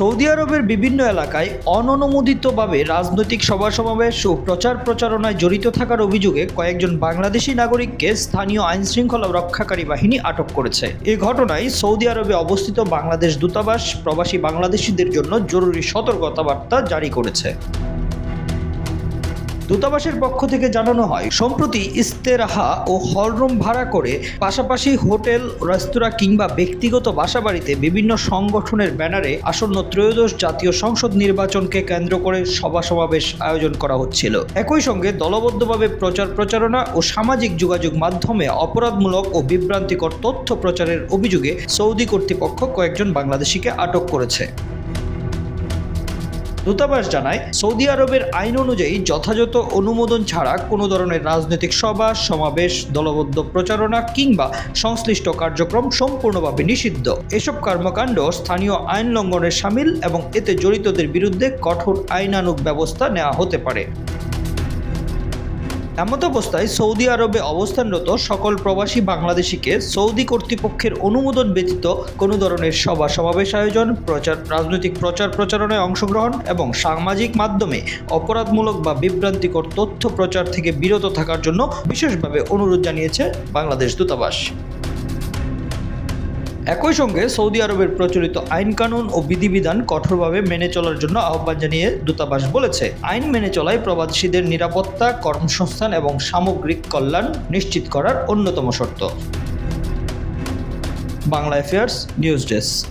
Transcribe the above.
Saudi আরবের বিভিন্ন এলাকায় অননুমোদিতভাবে রাজনৈতিক সভা সমাবেশ ও প্রচার প্রচারণায় জড়িত থাকার অভিযোগে কয়েকজন বাংলাদেশি নাগরিককে স্থানীয় আইন শৃঙ্খলা রক্ষাকারী বাহিনী আটক করেছে। এ ঘটনায় সৌদি আরবে অবস্থিত বাংলাদেশ দূতাবাস প্রবাসী বাংলাদেশিদের জন্য জরুরি সতর্কতা বার্তা জারি করেছে। দূতাবাসের পক্ষ থেকে জানানো হয়, সম্প্রতি ইস্তেরাহা ও হলরুম ভাড়া করে পাশাপাশি হোটেল, রেস্তোরাঁ কিংবা ব্যক্তিগত বাসাবাড়িতে বিভিন্ন সংগঠনের ব্যানারে আসন্ন ত্রয়োদশ জাতীয় সংসদ নির্বাচনকে কেন্দ্র করে সভা সমাবেশ আয়োজন করা হচ্ছিল। একই সঙ্গে দলবদ্ধভাবে প্রচার প্রচারণা ও সামাজিক যোগাযোগ মাধ্যমে অপরাধমূলক ও বিভ্রান্তিকর তথ্য প্রচারের অভিযোগে সৌদি কর্তৃপক্ষ কয়েকজন বাংলাদেশিকে আটক করেছে। দূতাবাস জানায়, সৌদি আরবের আইন অনুযায়ী যথাযথ অনুমোদন ছাড়া কোনো ধরনের রাজনৈতিক সভা, সমাবেশ, দলবদ্ধ প্রচারণা কিংবা সংশ্লিষ্ট কার্যক্রম সম্পূর্ণভাবে নিষিদ্ধ। এসব কর্মকাণ্ড স্থানীয় আইন লঙ্ঘনের সামিল এবং এতে জড়িতদের বিরুদ্ধে কঠোর আইনানুগ ব্যবস্থা নেওয়া হতে পারে। এমত অবস্থায় সৌদি আরবে অবস্থানরত সকল প্রবাসী বাংলাদেশিকে সৌদি কর্তৃপক্ষের অনুমোদন ব্যতীত কোনো ধরনের সভা সমাবেশ আয়োজন, প্রচার, রাজনৈতিক প্রচার প্রচারণায় অংশগ্রহণ এবং সামাজিক মাধ্যমে অপরাধমূলক বা বিভ্রান্তিকর তথ্য প্রচার থেকে বিরত থাকার জন্য বিশেষভাবে অনুরোধ জানিয়েছে বাংলাদেশ দূতাবাস। একই সঙ্গে সৌদি আরবের প্রচলিত আইন কানুন ও বিধিবিধান কঠোরভাবে মেনে চলার জন্য আহ্বান জানিয়ে দূতাবাস বলেছে। আইন মেনে চলায় প্রবাসীদের নিরাপত্তা, কর্মসংস্থান এবং সামগ্রিক কল্যাণ নিশ্চিত করার অন্যতম শর্ত। Bangla affairs news desk.